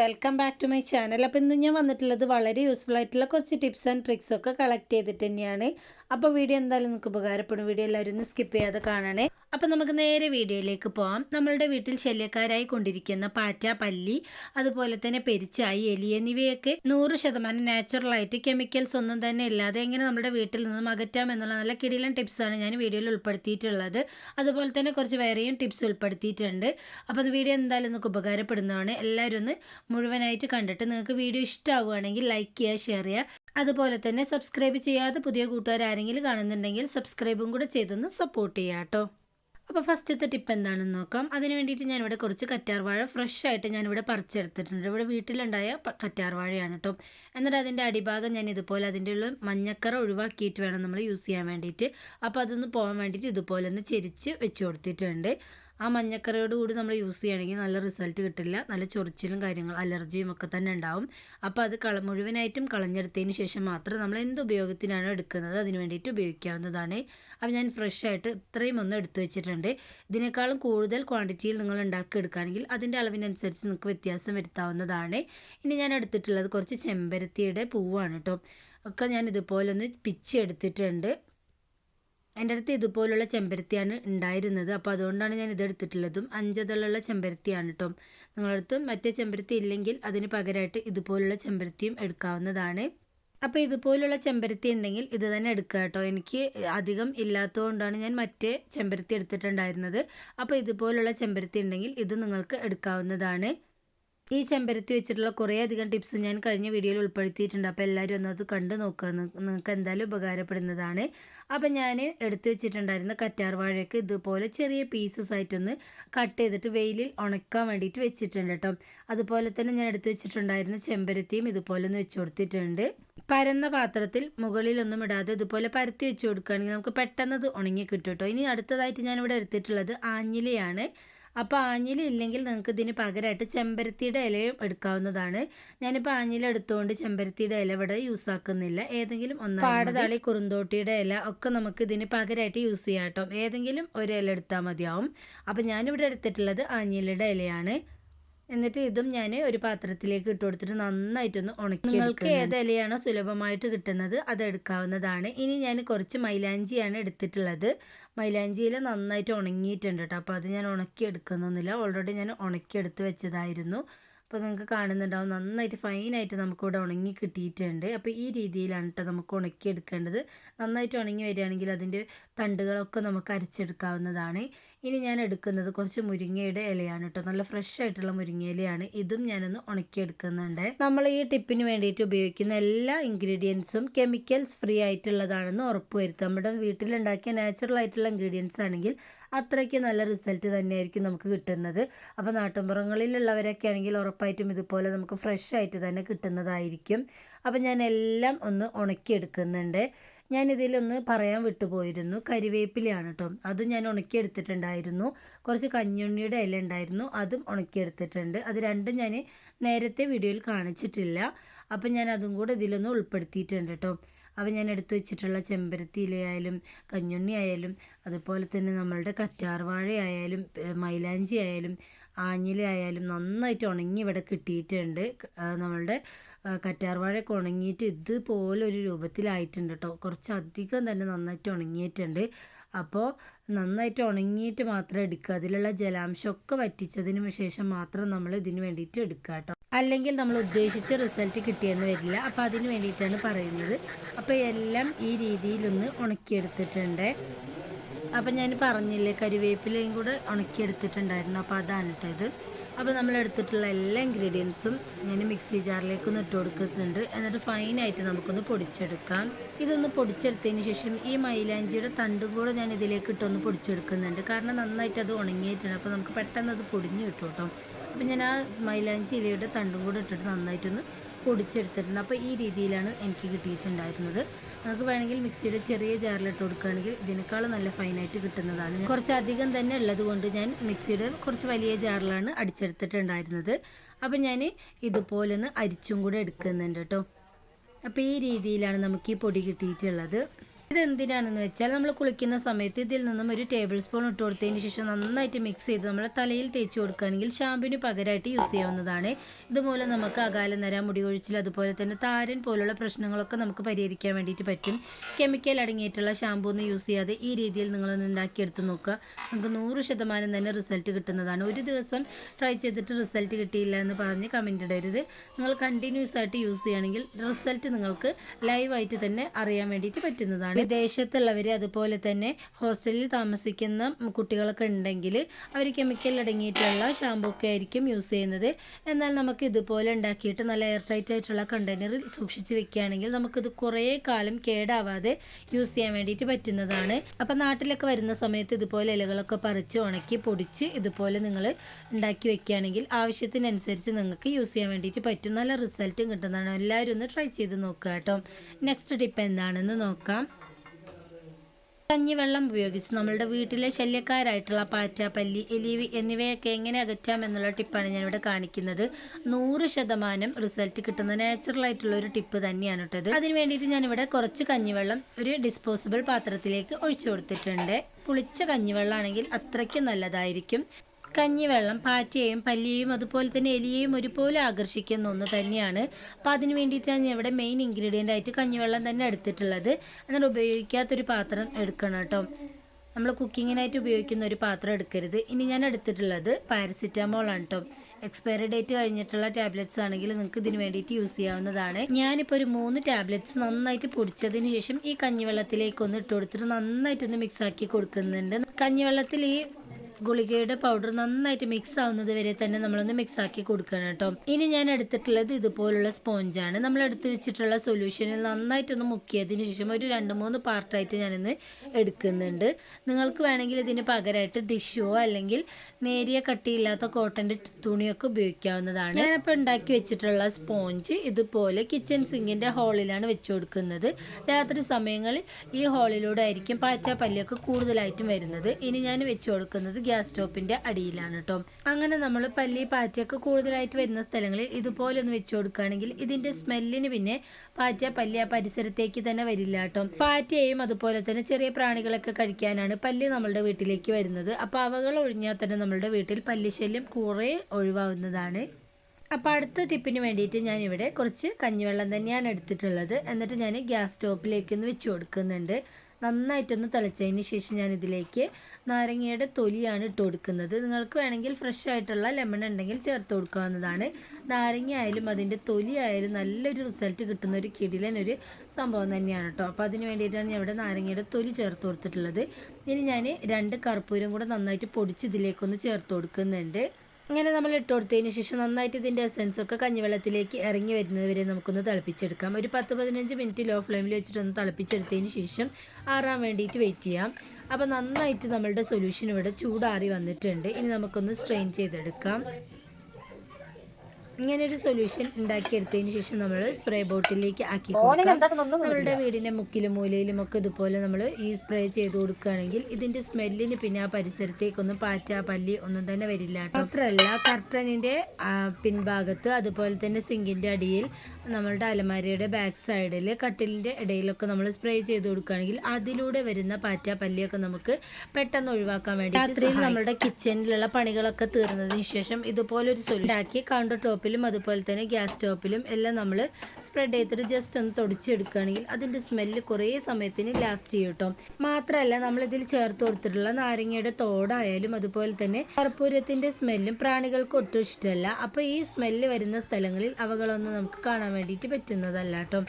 Welcome back to my channel അപ്പോൾ ഇന്ന് ഞാൻ വന്നിട്ടുള്ളത് വളരെ യൂസ്ഫുൾ ആയിട്ടുള്ള കുറച്ച് ടിപ്സ് ആൻഡ് ട്രിക്സ് ഒക്കെ കളക്ട് ചെയ്തിട്ട് തന്നെയാണ്. അപ്പോൾ വീഡിയോ എന്തായാലും നിങ്ങൾക്ക് ഉപകാരപ്പെടും. വീഡിയോ എല്ലാവരും ഒന്ന് സ്കിപ്പ് ചെയ്യാതെ കാണണേ. അപ്പോൾ നമുക്ക് നേരെ വീഡിയോയിലേക്ക് പോകാം നമ്മളുടെ വീട്ടിൽ ശല്യക്കാരായി കൊണ്ടിരിക്കുന്ന പാറ്റ പല്ലി അതുപോലെ തന്നെ പെരിച്ചായി എലി എന്നിവയൊക്കെ നൂറ് ശതമാനം നാച്ചുറലായിട്ട് കെമിക്കൽസ് ഒന്നും തന്നെ ഇല്ലാതെ എങ്ങനെ നമ്മുടെ വീട്ടിൽ നിന്നും അകറ്റാം എന്നുള്ള നല്ല കിടിലൻ ടിപ്സാണ് ഞാൻ വീഡിയോയിൽ ഉൾപ്പെടുത്തിയിട്ടുള്ളത്. അതുപോലെ തന്നെ കുറച്ച് വേറെയും ടിപ്സ് ഉൾപ്പെടുത്തിയിട്ടുണ്ട്. അപ്പോൾ വീഡിയോ എന്തായാലും നിങ്ങൾക്ക് ഉപകാരപ്പെടുന്നതാണ്. എല്ലാവരും ഒന്ന് മുഴുവനായിട്ട് കണ്ടിട്ട് നിങ്ങൾക്ക് വീഡിയോ ഇഷ്ടമാവുകയാണെങ്കിൽ ലൈക്ക് ചെയ്യുക ഷെയർ ചെയ്യുക. അതുപോലെ തന്നെ സബ്സ്ക്രൈബ് ചെയ്യാതെ പുതിയ കൂട്ടുകാർ ആരെങ്കിലും കാണുന്നുണ്ടെങ്കിൽ സബ്സ്ക്രൈബും കൂടെ ചെയ്തൊന്ന് സപ്പോർട്ട് ചെയ്യാം കേട്ടോ. അപ്പോൾ ഫസ്റ്റത്തെ ടിപ്പ് എന്താണെന്ന് നോക്കാം. അതിന് വേണ്ടിയിട്ട് ഞാനിവിടെ കുറച്ച് കറ്റാർവാഴ ഫ്രഷ് ആയിട്ട് ഞാനിവിടെ പറിച്ചെടുത്തിട്ടുണ്ട്. ഇവിടെ വീട്ടിലുണ്ടായ കറ്റാർവാഴയാണ് കറ്റാർ വാഴയാണ് കേട്ടോ. എന്നിട്ട് അതിന്റെ അടിഭാഗം ഞാൻ ഇതുപോലെ അതിന്റെ ഉള്ള മഞ്ഞക്കറ ഒഴിവാക്കിയിട്ട് വേണം നമ്മൾ യൂസ് ചെയ്യാൻ വേണ്ടിയിട്ട്. അപ്പോൾ അതൊന്ന് പോകാൻ വേണ്ടിയിട്ട് ഇതുപോലെ ഒന്ന് ചെരിച്ച് വെച്ച് കൊടുത്തിട്ടുണ്ട്. ആ മഞ്ഞക്കറിയോട് കൂടി നമ്മൾ യൂസ് ചെയ്യുകയാണെങ്കിൽ നല്ല റിസൾട്ട് കിട്ടില്ല. നല്ല ചൊറിച്ചിലും കാര്യങ്ങൾ അലർജിയും ഒക്കെ തന്നെ ഉണ്ടാവും. അപ്പോൾ അത് കള മുഴുവനായിട്ടും കളഞ്ഞെടുത്തതിന് ശേഷം മാത്രം നമ്മൾ എന്ത് ഉപയോഗത്തിനാണോ എടുക്കുന്നത് അതിന് വേണ്ടിയിട്ട് ഉപയോഗിക്കാവുന്നതാണ്. അപ്പോൾ ഞാൻ ഫ്രഷ് ആയിട്ട് ഇത്രയും ഒന്ന് എടുത്തു വെച്ചിട്ടുണ്ട്. ഇതിനേക്കാളും കൂടുതൽ ക്വാണ്ടിറ്റിയിൽ നിങ്ങൾ ഉണ്ടാക്കി എടുക്കുകയാണെങ്കിൽ അതിന്റെ അളവിനനുസരിച്ച് നിങ്ങൾക്ക് വ്യത്യാസം വരുത്താവുന്നതാണ്. ഇനി ഞാൻ എടുത്തിട്ടുള്ളത് കുറച്ച് ചെമ്പരത്തിയുടെ പൂവാണ് കേട്ടോ. ഒക്കെ ഞാൻ ഇതുപോലെ ഒന്ന് പിച്ചി എടുത്തിട്ടുണ്ട്. എന്റെ അടുത്ത് ഇതുപോലുള്ള ചെമ്പരത്തിയാണ് ഉണ്ടായിരുന്നത്. അപ്പോൾ അതുകൊണ്ടാണ് ഞാൻ ഇതെടുത്തിട്ടുള്ളതും അഞ്ചതളുള്ള ചെമ്പരത്തിയാണ് കേട്ടോ നിങ്ങളുടെ അടുത്ത് മറ്റേ ചെമ്പരത്തി ഇല്ലെങ്കിൽ അതിന് പകരമായിട്ട് ഇതുപോലുള്ള ചെമ്പരത്തിയും എടുക്കാവുന്നതാണ്. അപ്പോൾ ഇതുപോലുള്ള ചെമ്പരത്തി ഉണ്ടെങ്കിൽ ഇത് തന്നെ എടുക്കുക കേട്ടോ എനിക്ക് അധികം ഇല്ലാത്തതുകൊണ്ടാണ് ഞാൻ മറ്റേ ചെമ്പരത്തി എടുത്തിട്ടുണ്ടായിരുന്നത്. അപ്പോൾ ഇതുപോലുള്ള ചെമ്പരത്തി ഉണ്ടെങ്കിൽ ഇത് നിങ്ങൾക്ക് എടുക്കാവുന്നതാണ്. ഈ ചെമ്പരത്തി വെച്ചിട്ടുള്ള കുറേ അധികം ടിപ്സ് ഞാൻ കഴിഞ്ഞ വീഡിയോയിൽ ഉൾപ്പെടുത്തിയിട്ടുണ്ട്. അപ്പോൾ എല്ലാവരും ഒന്ന് അത് കണ്ടു നോക്കുക നിങ്ങൾക്ക് എന്തായാലും ഉപകാരപ്പെടുന്നതാണ്. അപ്പോൾ ഞാൻ എടുത്തു വെച്ചിട്ടുണ്ടായിരുന്ന കറ്റാർ വാഴയ്ക്ക് ഇതുപോലെ ചെറിയ പീസസ് ആയിട്ടൊന്ന് കട്ട് ചെയ്തിട്ട് വെയിലിൽ ഉണക്കാൻ വേണ്ടിയിട്ട് വെച്ചിട്ടുണ്ട് കേട്ടോ അതുപോലെ തന്നെ ഞാൻ എടുത്തു വെച്ചിട്ടുണ്ടായിരുന്ന ചെമ്പരത്തിയും ഇതുപോലെ ഒന്ന് വെച്ച് കൊടുത്തിട്ടുണ്ട്. പരന്ന പാത്രത്തിൽ മുകളിലൊന്നും ഇടാതെ ഇതുപോലെ പരത്തി വെച്ച് കൊടുക്കുകയാണെങ്കിൽ നമുക്ക് പെട്ടെന്ന് അത് ഉണങ്ങി കിട്ടും കേട്ടോ ഇനി അടുത്തതായിട്ട് ഞാനിവിടെ എടുത്തിട്ടുള്ളത് ആഞ്ഞിലയാണ്. അപ്പോൾ ആഞ്ഞില ഇല്ലെങ്കിൽ നിങ്ങൾക്ക് ഇതിന് പകരമായിട്ട് ചെമ്പരത്തിയുടെ ഇലയും എടുക്കാവുന്നതാണ്. ഞാനിപ്പോൾ ആഞ്ഞില എടുത്തുകൊണ്ട് ചെമ്പരത്തിയുടെ ഇല ഇവിടെ യൂസ് ആക്കുന്നില്ല. ഏതെങ്കിലും ഒന്ന് പാടതാളി കുറുന്തോട്ടിയുടെ ഇല ഒക്കെ നമുക്ക് ഇതിന് പകരമായിട്ട് യൂസ് ചെയ്യാം കേട്ടോ. ഏതെങ്കിലും ഒരു ഇല എടുത്താൽ മതിയാവും. അപ്പോൾ ഞാനിവിടെ എടുത്തിട്ടുള്ളത് ആഞ്ഞിലയുടെ ഇലയാണ്. എന്നിട്ട് ഇതും ഞാൻ ഒരു പാത്രത്തിലേക്ക് ഇട്ട് കൊടുത്തിട്ട് നന്നായിട്ടൊന്ന് ഉണക്കി നിങ്ങൾക്ക് ഏത് ഇലയാണോ സുലഭമായിട്ട് കിട്ടുന്നത് അത് എടുക്കാവുന്നതാണ്. ഇനി ഞാൻ കുറച്ച് മൈലാഞ്ചിയാണ് എടുത്തിട്ടുള്ളത്. മൈലാഞ്ചിയിൽ നന്നായിട്ട് ഉണങ്ങിയിട്ടുണ്ട് കേട്ടോ. അപ്പോൾ അത് ഞാൻ ഉണക്കി എടുക്കുന്നൊന്നുമില്ല. ഓൾറെഡി ഞാൻ ഉണക്കി എടുത്ത് വെച്ചതായിരുന്നു. അപ്പോൾ നിങ്ങൾക്ക് കാണുന്നുണ്ടാവും. നന്നായിട്ട് ഫൈനായിട്ട് നമുക്കിവിടെ ഉണങ്ങി കിട്ടിയിട്ടുണ്ട്. അപ്പോൾ ഈ രീതിയിലാണ് കേട്ടോ നമുക്ക് ഉണക്കി എടുക്കേണ്ടത്. നന്നായിട്ട് ഉണങ്ങി വരികയാണെങ്കിൽ അതിന്റെ തണ്ടുകളൊക്കെ നമുക്ക് അരച്ചെടുക്കാവുന്നതാണ്. ഇനി ഞാൻ എടുക്കുന്നത് കുറച്ച് മുരിങ്ങയുടെ ഇലയാണ് കേട്ടോ. നല്ല ഫ്രഷ് ആയിട്ടുള്ള മുരിങ്ങ ഇലയാണ്. ഇതും ഞാനൊന്ന് ഉണക്കിയെടുക്കുന്നുണ്ട്. നമ്മൾ ഈ ടിപ്പിന് വേണ്ടിയിട്ട് ഉപയോഗിക്കുന്ന എല്ലാ ഇൻഗ്രീഡിയൻസും കെമിക്കൽസ് ഫ്രീ ആയിട്ടുള്ളതാണെന്ന് ഉറപ്പുവരുത്തും നമ്മുടെ വീട്ടിലുണ്ടാക്കിയ നാച്ചുറൽ ആയിട്ടുള്ള ഇൻഗ്രീഡിയൻസ് ആണെങ്കിൽ അത്രയ്ക്ക് നല്ല റിസൾട്ട് തന്നെയായിരിക്കും നമുക്ക് കിട്ടുന്നത്. അപ്പോൾ നാട്ടുമ്പുറങ്ങളിലുള്ളവരൊക്കെ ആണെങ്കിൽ ഉറപ്പായിട്ടും ഇതുപോലെ നമുക്ക് ഫ്രഷ് ആയിട്ട് തന്നെ കിട്ടുന്നതായിരിക്കും. അപ്പോൾ ഞാൻ എല്ലാം ഒന്ന് ഉണക്കിയെടുക്കുന്നുണ്ട്. ഞാൻ ഇതിലൊന്ന് പറയാൻ വിട്ടുപോയിരുന്നു. കരിവേപ്പിലയാണ് കേട്ടോ അതും ഞാൻ ഉണക്കിയെടുത്തിട്ടുണ്ടായിരുന്നു. കുറച്ച് കഞ്ഞുണ്ണിയുടെ ഇല ഉണ്ടായിരുന്നു. അതും ഉണക്കിയെടുത്തിട്ടുണ്ട്. അത് രണ്ടും ഞാൻ നേരത്തെ വീഡിയോയിൽ കാണിച്ചിട്ടില്ല. അപ്പം ഞാൻ അതും കൂടെ ഇതിലൊന്ന് ഉൾപ്പെടുത്തിയിട്ടുണ്ട് കേട്ടോ അപ്പം ഞാൻ എടുത്തു വെച്ചിട്ടുള്ള ചെമ്പരത്തി ഇലയായാലും കഞ്ഞുണ്ണി ആയാലും അതുപോലെ തന്നെ നമ്മളുടെ കറ്റാർവാഴയായാലും ആയാലും മൈലാഞ്ചി ആയാലും ആഞ്ഞില ആയാലും നന്നായിട്ട് ഉണങ്ങി ഇവിടെ കിട്ടിയിട്ടുണ്ട്. നമ്മളുടെ ആ, കറ്റാർ വാഴയൊക്കെ ഉണങ്ങിയിട്ട് ഇതുപോലെ ഒരു രൂപത്തിലായിട്ടുണ്ട് കേട്ടോ കുറച്ചധികം തന്നെ നന്നായിട്ട് ഉണങ്ങിയിട്ടുണ്ട്. അപ്പോൾ നന്നായിട്ട് ഉണങ്ങിയിട്ട് മാത്രം എടുക്കുക. അതിലുള്ള ജലാംശമൊക്കെ വറ്റിച്ചതിന് ശേഷം മാത്രം നമ്മൾ ഇതിന് വേണ്ടിയിട്ട് എടുക്കുക കേട്ടോ അല്ലെങ്കിൽ നമ്മൾ ഉദ്ദേശിച്ച റിസൾട്ട് കിട്ടിയെന്ന് വരില്ല. അപ്പോൾ അതിന് വേണ്ടിയിട്ടാണ് പറയുന്നത്. അപ്പോൾ എല്ലാം ഈ രീതിയിലൊന്ന് ഉണക്കിയെടുത്തിട്ടുണ്ട്. അപ്പം ഞാൻ പറഞ്ഞില്ലേ കരിവേപ്പിലയും കൂടെ ഉണക്കിയെടുത്തിട്ടുണ്ടായിരുന്നു. അപ്പോൾ അതാണ് കേട്ടോ ഇത്. അപ്പോൾ നമ്മൾ എടുത്തിട്ടുള്ള എല്ലാ ഇൻഗ്രീഡിയൻസും ഞാൻ മിക്സി ജാറിലേക്ക് ഒന്ന് ഇട്ട് കൊടുക്കുന്നുണ്ട്. എന്നിട്ട് ഫൈനായിട്ട് നമുക്കൊന്ന് പൊടിച്ചെടുക്കാം. ഇതൊന്ന് പൊടിച്ചെടുത്തതിന് ശേഷം ഈ മൈലാഞ്ചിയുടെ തണ്ടും കൂടെ ഞാൻ ഇതിലേക്ക് ഇട്ടൊന്ന് പൊടിച്ചെടുക്കുന്നുണ്ട്. കാരണം നന്നായിട്ട് അത് ഉണങ്ങിയിട്ടുണ്ട്. അപ്പോൾ നമുക്ക് പെട്ടെന്ന് അത് പൊടിഞ്ഞ് കിട്ടും കേട്ടോ. അപ്പം ഞാൻ ആ മൈലാഞ്ചി ഇലയുടെ തണ്ടും കൂടെ ഇട്ടിട്ട് നന്നായിട്ടൊന്ന് പൊടിച്ചെടുത്തിട്ടുണ്ട്. അപ്പോൾ ഈ രീതിയിലാണ് എനിക്ക് കിട്ടിയിട്ടുണ്ടായിരുന്നത്. നമുക്ക് വേണമെങ്കിൽ മിക്സിയുടെ ചെറിയ ജാറിലിട്ട് കൊടുക്കുകയാണെങ്കിൽ ഇതിനേക്കാളും നല്ല ഫൈനായിട്ട് കിട്ടുന്നതാണ്. കുറച്ച് അധികം തന്നെ ഉള്ളത് കൊണ്ട് ഞാൻ മിക്സിയുടെ കുറച്ച് വലിയ ജാറിലാണ് അടിച്ചെടുത്തിട്ടുണ്ടായിരുന്നത്. അപ്പം ഞാൻ ഇതുപോലെ ഒന്ന് അരിച്ചും കൂടെ എടുക്കുന്നുണ്ട് കേട്ടോ. അപ്പോൾ ഈ രീതിയിലാണ് നമുക്ക് ഈ പൊടി കിട്ടിയിട്ടുള്ളത്. ഇതെന്തിനാണെന്ന് വെച്ചാൽ നമ്മൾ കുളിക്കുന്ന സമയത്ത് ഇതിൽ നിന്നും ഒരു ടേബിൾ സ്പൂൺ ഇട്ട് കൊടുത്തതിന് ശേഷം നന്നായിട്ട് മിക്സ് ചെയ്ത് നമ്മൾ തലയിൽ തേച്ച് കൊടുക്കുകയാണെങ്കിൽ ഷാമ്പുവിന് പകരമായിട്ട് യൂസ് ചെയ്യാവുന്നതാണ്. ഇതുമൂലം നമുക്ക് അകാല നര മുടി കൊഴിച്ചിൽ അതുപോലെ തന്നെ താരൻ പോലുള്ള പ്രശ്നങ്ങളൊക്കെ നമുക്ക് പരിഹരിക്കാൻ വേണ്ടിയിട്ട് പറ്റും. കെമിക്കൽ അടങ്ങിയിട്ടുള്ള ഷാമ്പു ഒന്നും യൂസ് ചെയ്യാതെ ഈ രീതിയിൽ നിങ്ങളൊന്ന് ഉണ്ടാക്കിയെടുത്ത് നോക്കുക. നമുക്ക് നൂറ് ശതമാനം തന്നെ റിസൾട്ട് കിട്ടുന്നതാണ്. ഒരു ദിവസം ട്രൈ ചെയ്തിട്ട് റിസൾട്ട് കിട്ടിയില്ല എന്ന് പറഞ്ഞ് കമന്റ് ഇടരുത്. നിങ്ങൾ കണ്ടിന്യൂസ് ആയിട്ട് യൂസ് ചെയ്യുകയാണെങ്കിൽ റിസൾട്ട് നിങ്ങൾക്ക് ലൈവായിട്ട് തന്നെ അറിയാൻ വേണ്ടിയിട്ട് പറ്റുന്നതാണ്. വിദേശത്തുള്ളവർ അതുപോലെ തന്നെ ഹോസ്റ്റലിൽ താമസിക്കുന്ന കുട്ടികളൊക്കെ ഉണ്ടെങ്കിൽ അവർ കെമിക്കൽ അടങ്ങിയിട്ടുള്ള ഷാമ്പൂ ഒക്കെ ആയിരിക്കും യൂസ് ചെയ്യുന്നത്. എന്നാൽ നമുക്ക് ഇതുപോലെ ഉണ്ടാക്കിയിട്ട് നല്ല എയർ ടൈറ്റ് ആയിട്ടുള്ള കണ്ടെയ്നറിൽ സൂക്ഷിച്ച് വെക്കുകയാണെങ്കിൽ നമുക്കിത് കുറേ കാലം കേടാവാതെ യൂസ് ചെയ്യാൻ വേണ്ടിയിട്ട് പറ്റുന്നതാണ്. അപ്പോൾ നാട്ടിലൊക്കെ വരുന്ന സമയത്ത് ഇതുപോലെ ഇലകളൊക്കെ പറിച്ച് ഉണക്കി പൊടിച്ച് ഇതുപോലെ നിങ്ങൾ ഉണ്ടാക്കി വെക്കുകയാണെങ്കിൽ ആവശ്യത്തിനനുസരിച്ച് നിങ്ങൾക്ക് യൂസ് ചെയ്യാൻ വേണ്ടിയിട്ട് പറ്റും. നല്ല റിസൾട്ടും കിട്ടുന്നതാണ്. എല്ലാവരും ഒന്ന് ട്രൈ ചെയ്ത് നോക്കുക കേട്ടോ. നെക്സ്റ്റ് ടിപ്പ് എന്താണെന്ന് നോക്കാം. കഞ്ഞിവെള്ളം ഉപയോഗിച്ച് നമ്മളുടെ വീട്ടിലെ ശല്യക്കാരായിട്ടുള്ള പാറ്റ പല്ലി എലിവി എന്നിവയൊക്കെ എങ്ങനെ അകറ്റാം എന്നുള്ള ടിപ്പാണ് ഞാനിവിടെ കാണിക്കുന്നത്. നൂറ് ശതമാനം റിസൾട്ട് കിട്ടുന്ന നാച്ചുറൽ ആയിട്ടുള്ള ഒരു ടിപ്പ് തന്നെയാണ് കേട്ടത് അതിന് വേണ്ടിയിട്ട് ഞാനിവിടെ കുറച്ച് കഞ്ഞിവെള്ളം ഒരു ഡിസ്പോസിബിൾ പാത്രത്തിലേക്ക് ഒഴിച്ചു കൊടുത്തിട്ടുണ്ട്. പുളിച്ച കഞ്ഞിവെള്ളമാണെങ്കിൽ അത്രയ്ക്ക് നല്ലതായിരിക്കും. കഞ്ഞിവെള്ളം പാറ്റയെയും പല്ലിയെയും അതുപോലെ തന്നെ എലിയെയും ഒരുപോലെ ആകർഷിക്കുന്ന ഒന്ന് തന്നെയാണ്. അപ്പോൾ അതിന് വേണ്ടിയിട്ടാണ് ഞാൻ ഇവിടെ മെയിൻ ഇൻഗ്രീഡിയന്റ് ആയിട്ട് കഞ്ഞിവെള്ളം തന്നെ എടുത്തിട്ടുള്ളത്. എന്നാൽ ഉപയോഗിക്കാത്തൊരു പാത്രം എടുക്കണം കേട്ടോ. നമ്മൾ കുക്കിങ്ങിനായിട്ട് ഉപയോഗിക്കുന്ന ഒരു പാത്രം എടുക്കരുത്. ഇനി ഞാൻ എടുത്തിട്ടുള്ളത് പാരസിറ്റാമോൾ ആണ് കേട്ടോ. എക്സ്പയറി ഡേറ്റ് കഴിഞ്ഞിട്ടുള്ള ടാബ്ലറ്റ്സ് ആണെങ്കിൽ നിങ്ങൾക്ക് ഇതിന് വേണ്ടിയിട്ട് യൂസ് ചെയ്യാവുന്നതാണ്. ഞാനിപ്പോൾ ഒരു മൂന്ന് ടാബ്ലറ്റ്സ് നന്നായിട്ട് പൊടിച്ചതിന് ശേഷം ഈ കഞ്ഞിവെള്ളത്തിലേക്ക് ഒന്ന് ഇട്ട് കൊടുത്തിട്ട് നന്നായിട്ടൊന്ന് മിക്സ് ആക്കി കൊടുക്കുന്നുണ്ട്. കഞ്ഞിവെള്ളത്തിൽ ഈ ഗുളികയുടെ പൗഡർ നന്നായിട്ട് മിക്സ് ആവുന്നത് വരെ തന്നെ നമ്മളൊന്ന് മിക്സ് ആക്കി കൊടുക്കണം കേട്ടോ. ഇനി ഞാൻ എടുത്തിട്ടുള്ളത് ഇതുപോലുള്ള സ്പോഞ്ചാണ് നമ്മൾ എടുത്തു വെച്ചിട്ടുള്ള സൊല്യൂഷനിൽ നന്നായിട്ടൊന്ന് മുക്കിയതിന് ശേഷം ഒരു രണ്ട് മൂന്ന് പാർട്ടായിട്ട് ഞാനിന്ന് എടുക്കുന്നുണ്ട്. നിങ്ങൾക്ക് വേണമെങ്കിൽ ഇതിന് പകരമായിട്ട് ഡിഷോ അല്ലെങ്കിൽ നേരിയ കട്ടിയില്ലാത്ത കോട്ടന്റെ തുണിയൊക്കെ ഉപയോഗിക്കാവുന്നതാണ്. ഞാനിപ്പോൾ ഉണ്ടാക്കി വെച്ചിട്ടുള്ള സ്പോഞ്ച് ഇതുപോലെ കിച്ചൺ സിങ്കിന്റെ ഹോളിലാണ് വെച്ച് കൊടുക്കുന്നത്. രാത്രി സമയങ്ങളിൽ ഈ ഹോളിലൂടെ ആയിരിക്കും പാച്ച പല്ലിയൊക്കെ കൂടുതലായിട്ടും വരുന്നത്. ഇനി ഞാൻ വെച്ച് കൊടുക്കുന്നത് ഗ്യാസ് സ്റ്റോപ്പിന്റെ അടിയിലാണ് കേട്ടോ അങ്ങനെ നമ്മൾ പല്ലി പാറ്റയൊക്കെ കൂടുതലായിട്ട് വരുന്ന സ്ഥലങ്ങളിൽ ഇതുപോലെ ഒന്ന് വെച്ചു കൊടുക്കുകയാണെങ്കിൽ ഇതിന്റെ സ്മെല്ലിന് പിന്നെ പാറ്റ പല്ലി ആ പരിസരത്തേക്ക് തന്നെ വരില്ല കേട്ടോ പാറ്റയെയും അതുപോലെ തന്നെ ചെറിയ പ്രാണികളൊക്കെ കഴിക്കാനാണ് പല്ലി നമ്മളുടെ വീട്ടിലേക്ക് വരുന്നത്. അപ്പോൾ അവകൾ ഒഴിഞ്ഞാൽ തന്നെ നമ്മളുടെ വീട്ടിൽ പല്ലിശല്യം കുറെ ഒഴിവാവുന്നതാണ്. അപ്പോൾ അടുത്ത ടിപ്പിന് വേണ്ടിയിട്ട് ഞാനിവിടെ കുറച്ച് കഞ്ഞിവെള്ളം തന്നെയാണ് എടുത്തിട്ടുള്ളത്. എന്നിട്ട് ഞാൻ ഗ്യാസ് സ്റ്റോപ്പിലേക്ക് ഒന്ന് വെച്ച് കൊടുക്കുന്നുണ്ട്. നന്നായിട്ടൊന്ന് തിളച്ചതിന് ശേഷം ഞാൻ ഇതിലേക്ക് നാരങ്ങയുടെ തൊലിയാണ് ഇട്ട് കൊടുക്കുന്നത്. നിങ്ങൾക്ക് വേണമെങ്കിൽ ഫ്രഷ് ആയിട്ടുള്ള ലെമൺ ഉണ്ടെങ്കിൽ ചേർത്ത് കൊടുക്കാവുന്നതാണ്. നാരങ്ങ ആയാലും അതിന്റെ തൊലി ആയാലും നല്ലൊരു റിസൾട്ട് കിട്ടുന്ന ഒരു കിടിലൻ ഒരു സംഭവം തന്നെയാണ് കേട്ടോ അപ്പോൾ അതിന് വേണ്ടിയിട്ടാണ് ഞാൻ ഇവിടെ നാരങ്ങയുടെ തൊലി ചേർത്ത് കൊടുത്തിട്ടുള്ളത്. ഇനി ഞാൻ രണ്ട് കർപ്പൂരം കൂടെ നന്നായിട്ട് പൊടിച്ച് ഇതിലേക്കൊന്ന് ചേർത്ത് കൊടുക്കുന്നുണ്ട്. ഇങ്ങനെ നമ്മൾ ഇട്ട് കൊടുത്തതിന് ശേഷം നന്നായിട്ട് ഇതിന്റെ എസൻസ് ഒക്കെ കഞ്ഞിവെള്ളത്തിലേക്ക് ഇറങ്ങി വരുന്നത് വരെ നമുക്കൊന്ന് തിളപ്പിച്ചെടുക്കാം. ഒരു പത്ത് പതിനഞ്ച് മിനിറ്റ് ലോ ഫ്ലെയിമിൽ വെച്ചിട്ടൊന്ന് തിളപ്പിച്ചെടുത്തതിന് ശേഷം ആറാൻ വേണ്ടിയിട്ട് വെയിറ്റ് ചെയ്യാം. അപ്പോൾ നന്നായിട്ട് നമ്മളുടെ സൊല്യൂഷൻ ഇവിടെ ചൂടാറി വന്നിട്ടുണ്ട്. ഇനി നമുക്കൊന്ന് സ്ട്രെയിൻ ചെയ്തെടുക്കാം. ഇങ്ങനെ ഒരു സൊല്യൂഷൻ ഉണ്ടാക്കിയെടുത്തതിന് ശേഷം നമ്മൾ സ്പ്രേ ബോട്ടിലേക്ക് ആക്കി നമ്മളുടെ വീടിന്റെ മുക്കിലും മൂലയിലും ഒക്കെ ഇതുപോലെ നമ്മൾ ഈ സ്പ്രേ ചെയ്ത് കൊടുക്കുകയാണെങ്കിൽ ഇതിന്റെ സ്മെല്ലിന് പിന്നെ ആ പരിസരത്തേക്കൊന്നും പാറ്റ പല്ലി ഒന്നും തന്നെ വരില്ല അത്രല്ല മാത്രമല്ല കർട്ടനിന്റെ പിൻഭാഗത്ത് അതുപോലെ തന്നെ സിങ്കിന്റെ അടിയിൽ നമ്മളുടെ അലമാരയുടെ ബാക്ക് സൈഡിൽ കട്ടിലിന്റെ ഇടയിലൊക്കെ നമ്മൾ സ്പ്രേ ചെയ്ത് കൊടുക്കുകയാണെങ്കിൽ അതിലൂടെ വരുന്ന പാറ്റ പല്ലിയൊക്കെ നമുക്ക് പെട്ടെന്ന് ഒഴിവാക്കാൻ വേണ്ടി രാത്രിയിൽ നമ്മുടെ കിച്ചണിലുള്ള പണികളൊക്കെ തീർന്നതിന് ശേഷം ഇതുപോലൊരു സൊല്യൂഷൻ ആക്കി കൗണ്ടർ ടോപ്പിലും അതുപോലെ തന്നെ ഗ്യാസ് സ്റ്റോപ്പിലും എല്ലാം നമ്മൾ സ്പ്രെഡ് ചെയ്തിട്ട് ജസ്റ്റ് ഒന്ന് തുടച്ചെടുക്കുകയാണെങ്കിൽ അതിന്റെ സ്മെല്ല് കുറേ സമയത്തിന് ലാസ്റ്റ് ചെയ്യും കേട്ടോ. മാത്രമല്ല നമ്മളിതിൽ ചേർത്ത് കൊടുത്തിട്ടുള്ള നാരങ്ങയുടെ തോടായാലും അതുപോലെ തന്നെ കർപ്പൂരത്തിന്റെ സ്മെല്ലും പ്രാണികൾക്ക് ഒട്ടും ഇഷ്ടമല്ല. അപ്പോൾ ഈ സ്മെല്ല് വരുന്ന സ്ഥലങ്ങളിൽ അവകളൊന്നും നമുക്ക് കാണാൻ വേണ്ടിയിട്ട് പറ്റുന്നതല്ല കേട്ടോ.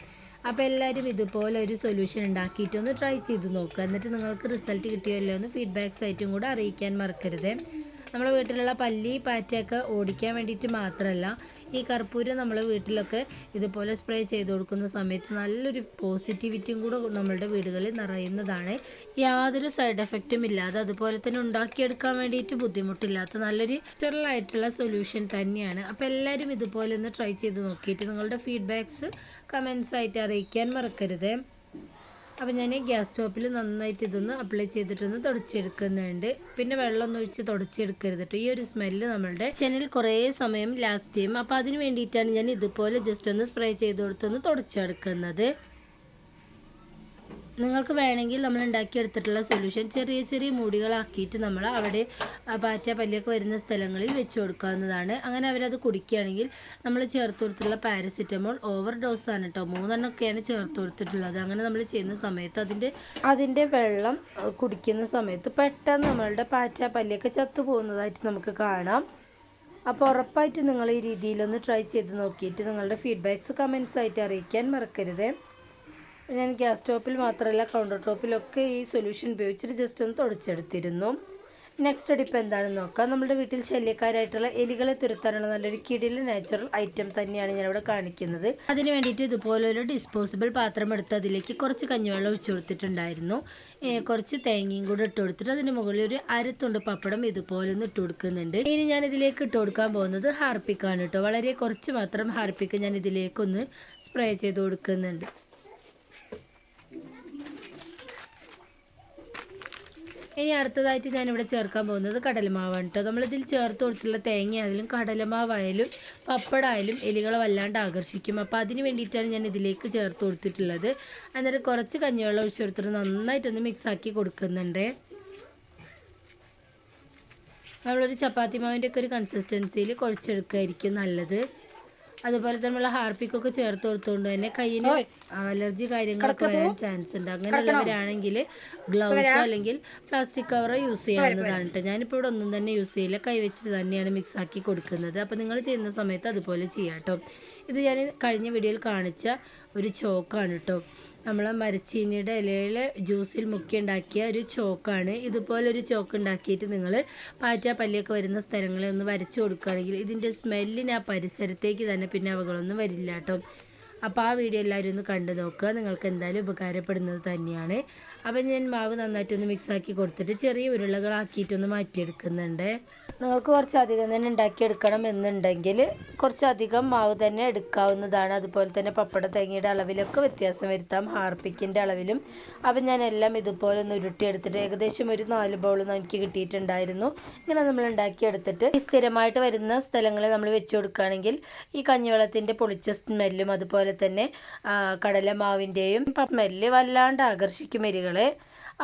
അപ്പോൾ എല്ലാവരും ഇതുപോലെ ഒരു സൊല്യൂഷൻ ഉണ്ടാക്കിയിട്ടൊന്ന് ട്രൈ ചെയ്ത് നോക്കുക. എന്നിട്ട് നിങ്ങൾക്ക് റിസൾട്ട് കിട്ടിയല്ലോ എന്ന് ഫീഡ്ബാക്ക്സ് ആയിട്ടും കൂടെ അറിയിക്കാൻ മറക്കരുത്. നമ്മുടെ വീട്ടിലുള്ള പല്ലി പാറ്റയൊക്കെ ഓടിക്കാൻ വേണ്ടിയിട്ട് മാത്രമല്ല ഈ കർപ്പൂരം നമ്മൾ വീട്ടിലൊക്കെ ഇതുപോലെ സ്പ്രേ ചെയ്ത് കൊടുക്കുന്ന സമയത്ത് നല്ലൊരു പോസിറ്റിവിറ്റിയും കൂടെ നമ്മളുടെ വീടുകളിൽ നിറയുന്നതാണ്. യാതൊരു സൈഡ് എഫക്റ്റും ഇല്ലാതെ അതുപോലെ തന്നെ ഉണ്ടാക്കിയെടുക്കാൻ വേണ്ടിയിട്ട് ബുദ്ധിമുട്ടില്ലാത്ത നല്ലൊരു ആയിട്ടുള്ള സൊല്യൂഷൻ തന്നെയാണ്. അപ്പോൾ എല്ലാവരും ഇതുപോലെ ഒന്ന് ട്രൈ ചെയ്ത് നോക്കിയിട്ട് നിങ്ങളുടെ ഫീഡ്ബാക്സ് കമൻസ് ആയിട്ട് അറിയിക്കാൻ മറക്കരുത്. അപ്പോൾ ഞാൻ ഗ്യാസ് സ്റ്റോപ്പിൽ നന്നായിട്ട് ഇതൊന്ന് അപ്ലൈ ചെയ്തിട്ടൊന്ന് തുടച്ചെടുക്കുന്നുണ്ട്. പിന്നെ വെള്ളം ഒഴിച്ച് തുടച്ചെടുക്കരുത് ഈ ഒരു സ്മെല്ല് നമ്മളുടെ ചെന്നിൽ കുറേ സമയം ലാസ്റ്റ് ചെയ്യും. അപ്പോൾ അതിന് വേണ്ടിയിട്ടാണ് ഞാൻ ഇതുപോലെ ജസ്റ്റ് ഒന്ന് സ്പ്രേ ചെയ്ത് കൊടുത്തൊന്ന് തുടച്ചെടുക്കുന്നത്. നിങ്ങൾക്ക് വേണമെങ്കിൽ നമ്മൾ ഉണ്ടാക്കിയെടുത്തിട്ടുള്ള സൊല്യൂഷൻ ചെറിയ ചെറിയ മൂടികളാക്കിയിട്ട് നമ്മൾ അവിടെ പാറ്റ പല്ലിയൊക്കെ വരുന്ന സ്ഥലങ്ങളിൽ വെച്ച് കൊടുക്കാവുന്നതാണ്. അങ്ങനെ അവരത് കുടിക്കുകയാണെങ്കിൽ നമ്മൾ ചേർത്ത് കൊടുത്തിട്ടുള്ള പാരസിറ്റമോൾ ഓവർ ഡോസ് ആണ് കേട്ടോ മൂന്നെണ്ണമൊക്കെയാണ് ചേർത്ത് കൊടുത്തിട്ടുള്ളത്. അങ്ങനെ നമ്മൾ ചെയ്യുന്ന സമയത്ത് അതിന്റെ അതിന്റെ വെള്ളം കുടിക്കുന്ന സമയത്ത് പെട്ടെന്ന് നമ്മളുടെ പാറ്റ പല്ലിയൊക്കെ ചത്തു പോകുന്നതായിട്ട് നമുക്ക് കാണാം. അപ്പോൾ ഉറപ്പായിട്ട് നിങ്ങൾ ഈ രീതിയിലൊന്ന് ട്രൈ ചെയ്ത് നോക്കിയിട്ട് നിങ്ങളുടെ ഫീഡ്ബാക്ക്സ് കമൻസ് ആയിട്ട് അറിയിക്കാൻ മറക്കരുത്. ഞാൻ ഗ്യാസ് സ്റ്റോപ്പിൽ മാത്രമല്ല കൗണ്ടർ ടോപ്പിലൊക്കെ ഈ സൊല്യൂഷൻ ഉപയോഗിച്ചിട്ട് ജസ്റ്റ് ഒന്ന് തുടച്ചെടുത്തിരുന്നു. നെക്സ്റ്റ് ടിപ്പ് എന്താണെന്ന് നോക്കാം. നമ്മുടെ വീട്ടിൽ ശല്യക്കാരായിട്ടുള്ള എലികളെ തുരത്താനുള്ള നല്ലൊരു കിടിലെ നാച്ചുറൽ ഐറ്റം തന്നെയാണ് ഞാനിവിടെ കാണിക്കുന്നത്. അതിന് വേണ്ടിയിട്ട് ഇതുപോലൊരു ഡിസ്പോസിബിൾ പാത്രം എടുത്ത് അതിലേക്ക് കുറച്ച് കഞ്ഞിവെള്ളം ഒഴിച്ചു കൊടുത്തിട്ടുണ്ടായിരുന്നു. കുറച്ച് തേങ്ങയും കൂടെ ഇട്ട് കൊടുത്തിട്ട് അതിന് മുകളിൽ ഒരു അരത്തുണ്ട് പപ്പടം ഇതുപോലെ ഒന്ന് ഇട്ട് കൊടുക്കുന്നുണ്ട്. ഇനി ഞാൻ ഇതിലേക്ക് ഇട്ട് കൊടുക്കാൻ പോകുന്നത് ഹാർപ്പിക്കാണ് കേട്ടോ. വളരെ കുറച്ച് മാത്രം ഹാർപ്പിക്ക് ഞാൻ ഇതിലേക്കൊന്ന് സ്പ്രേ ചെയ്ത് കൊടുക്കുന്നുണ്ട്. ഇനി അടുത്തതായിട്ട് ഞാനിവിടെ ചേർക്കാൻ പോകുന്നത് കടലമാവാണ് കേട്ടോ നമ്മളിതിൽ ചേർത്ത് കൊടുത്തിട്ടുള്ള തേങ്ങ ആയാലും കടലമാവായാലും പപ്പടായാലും എലികളെ വല്ലാണ്ട് ആകർഷിക്കും. അപ്പോൾ അതിന് വേണ്ടിയിട്ടാണ് ഞാൻ ഇതിലേക്ക് ചേർത്ത് കൊടുത്തിട്ടുള്ളത്. അന്നേരം കുറച്ച് കഞ്ഞിവെള്ളം ഒഴിച്ചു കൊടുത്തിട്ട് നന്നായിട്ടൊന്ന് മിക്സാക്കി കൊടുക്കുന്നുണ്ട്. നമ്മളൊരു ചപ്പാത്തി മാവിന്റെ ഒക്കെ ഒരു കൺസിസ്റ്റൻസിയിൽ കുഴച്ചെടുക്കുകയായിരിക്കും നല്ലത്. അതുപോലെ തന്നെ നമ്മൾ ഹാർപ്പിക്കൊക്കെ ചേർത്ത് കൊടുത്തുകൊണ്ട് തന്നെ കയ്യിന് അലർജി കാര്യങ്ങളൊക്കെ വരാൻ ചാൻസ് ഉണ്ട്. അങ്ങനെയുള്ളവരാണെങ്കിൽ ഗ്ലൗസോ അല്ലെങ്കിൽ പ്ലാസ്റ്റിക് കവറോ യൂസ് ചെയ്യാവുന്നതാണ് കേട്ടോ ഞാനിപ്പോൾ ഇവിടെ ഒന്നും തന്നെ യൂസ് ചെയ്യില്ല. കൈ വെച്ചിട്ട് തന്നെയാണ് മിക്സ് ആക്കി കൊടുക്കുന്നത്. അപ്പോൾ നിങ്ങൾ ചെയ്യുന്ന സമയത്ത് അതുപോലെ ചെയ്യാം കേട്ടോ ഇത് ഞാൻ കഴിഞ്ഞ വീഡിയോയിൽ കാണിച്ച ഒരു ചോക്കാണ് കേട്ടോ നമ്മളെ മരച്ചീനിയുടെ ഇലയിൽ ജ്യൂസിൽ മുക്കി ഉണ്ടാക്കിയ ഒരു ചോക്കാണ്. ഇതുപോലെ ഒരു ചോക്ക് ഉണ്ടാക്കിയിട്ട് നിങ്ങൾ പാറ്റ പല്ലിയൊക്കെ വരുന്ന സ്ഥലങ്ങളെ ഒന്ന് വരച്ചു കൊടുക്കുകയാണെങ്കിൽ ഇതിന്റെ സ്മെല്ലിന് ആ പരിസരത്തേക്ക് തന്നെ പിന്നെ അവകളൊന്നും വരില്ല കേട്ടോ. അപ്പോൾ ആ വീഡിയോ എല്ലാവരും ഒന്ന് കണ്ടു നോക്കുക. നിങ്ങൾക്ക് എന്തായാലും ഉപകാരപ്പെടുന്നത് തന്നെയാണ്. അപ്പം ഞാൻ മാവ് നന്നായിട്ടൊന്ന് മിക്സ് ആക്കി കൊടുത്തിട്ട് ചെറിയ ഉരുളകളാക്കിയിട്ടൊന്ന് മാറ്റിയെടുക്കുന്നുണ്ട്. നിങ്ങൾക്ക് കുറച്ചധികം തന്നെ ഉണ്ടാക്കിയെടുക്കണം എന്നുണ്ടെങ്കിൽ കുറച്ചധികം മാവ് തന്നെ എടുക്കാവുന്നതാണ്. അതുപോലെ തന്നെ പപ്പട തേങ്ങയുടെ അളവിലൊക്കെ വ്യത്യാസം വരുത്താം. ഹാർപ്പിക്കിന്റെ അളവിലും. അപ്പം ഞാൻ എല്ലാം ഇതുപോലെ ഒന്ന് ഉരുട്ടിയെടുത്തിട്ട് ഏകദേശം ഒരു നാല് ബൗളൊന്നും എനിക്ക് കിട്ടിയിട്ടുണ്ടായിരുന്നു. ഇങ്ങനെ നമ്മൾ ഉണ്ടാക്കിയെടുത്തിട്ട് ഈ സ്ഥിരമായിട്ട് വരുന്ന സ്ഥലങ്ങളിൽ നമ്മൾ വെച്ച് കൊടുക്കുകയാണെങ്കിൽ ഈ കഞ്ഞിവെള്ളത്തിന്റെ പൊളിച്ച സ്മെല്ലും അതുപോലെ തന്നെ ആ, കടലമാവിന്റെയും സ്മെല്ല് വല്ലാണ്ട് ആകർഷിക്കും എലികളെ.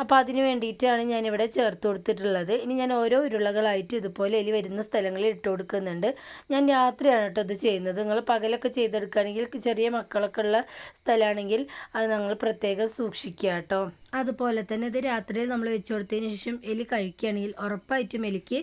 അപ്പോൾ അതിന് വേണ്ടിയിട്ടാണ് ഞാനിവിടെ ചേർത്ത് കൊടുത്തിട്ടുള്ളത്. ഇനി ഞാൻ ഓരോ ഉരുളകളായിട്ട് ഇതുപോലെ എലി വരുന്ന സ്ഥലങ്ങളിൽ ഇട്ട് കൊടുക്കുന്നുണ്ട്. ഞാൻ രാത്രിയാണ് കേട്ടോ ഇത് ചെയ്യുന്നത്. നിങ്ങൾ പകലൊക്കെ ചെയ്തെടുക്കുകയാണെങ്കിൽ ചെറിയ മക്കളൊക്കെ ഉള്ള സ്ഥലമാണെങ്കിൽ അത് നിങ്ങൾ പ്രത്യേകം സൂക്ഷിക്കുക കേട്ടോ. അതുപോലെ തന്നെ ഇത് രാത്രിയിൽ നമ്മൾ വെച്ച് കൊടുത്തതിന് ശേഷം എലി കഴിക്കുകയാണെങ്കിൽ ഉറപ്പായിട്ടും എലിക്ക്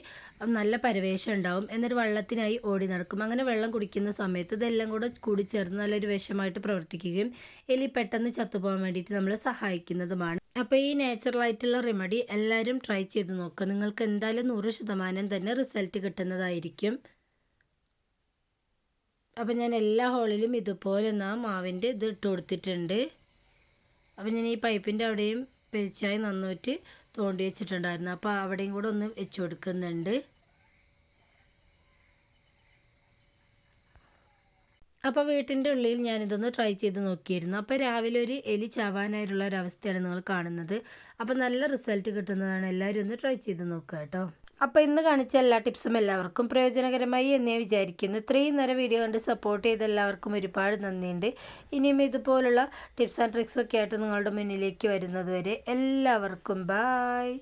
നല്ല പരവേശം ഉണ്ടാവും. എന്നൊരു വെള്ളത്തിനായി ഓടി നടക്കും. അങ്ങനെ വെള്ളം കുടിക്കുന്ന സമയത്ത് ഇതെല്ലാം കൂടെ കൂടി ചേർന്ന് നല്ലൊരു വിഷമായിട്ട് പ്രവർത്തിക്കുകയും എലി പെട്ടെന്ന് ചത്തുപോകാൻ വേണ്ടിയിട്ട് നമ്മൾ സഹായിക്കുന്നതുമാണ്. അപ്പോൾ ഈ നാച്ചുറൽ ആയിട്ടുള്ള റെമഡി എല്ലാവരും ട്രൈ ചെയ്ത് നോക്കുക നിങ്ങൾക്ക് എന്തായാലും നൂറ് ശതമാനം തന്നെ റിസൾട്ട് കിട്ടുന്നതായിരിക്കും. അപ്പം ഞാൻ എല്ലാ ഹോളിലും ഇതുപോലെ ഒന്ന് ആ മാവിന്റെ ഇത് ഇട്ട് കൊടുത്തിട്ടുണ്ട്. അപ്പം ഞാൻ ഈ പൈപ്പിന്റെ അവിടെയും പെരിച്ചായി നന്നായിട്ട് തോണ്ടി വെച്ചിട്ടുണ്ടായിരുന്നു. അപ്പോൾ അവിടെയും കൂടെ ഒന്ന് വെച്ച് കൊടുക്കുന്നുണ്ട്. അപ്പോൾ വീട്ടിന്റെ ഉള്ളിൽ ഞാനിതൊന്ന് ട്രൈ ചെയ്ത് നോക്കിയിരുന്നു. അപ്പോൾ രാവിലെ ഒരു എലി ചാവാനായിട്ടുള്ള അവസ്ഥയാണ് നിങ്ങൾ കാണുന്നത്. അപ്പോൾ നല്ല റിസൾട്ട് കിട്ടുന്നതാണ്. എല്ലാവരും ഒന്ന് ട്രൈ ചെയ്ത് നോക്കുക കേട്ടോ. അപ്പോൾ ഇന്ന് കാണിച്ച എല്ലാ ടിപ്സും എല്ലാവർക്കും പ്രയോജനകരമായി എന്നേ വിചാരിക്കുന്നു. ഇത്രയും നേരം വീഡിയോ കണ്ട് സപ്പോർട്ട് ചെയ്ത എല്ലാവർക്കും ഒരുപാട് നന്ദിയുണ്ട്. ഇനിയും ഇതുപോലുള്ള ടിപ്സ് ആൻഡ് ട്രിക്സൊക്കെ ആയിട്ട് നിങ്ങളുടെ മുന്നിലേക്ക് വരുന്നത് വരെ എല്ലാവർക്കും ബായ്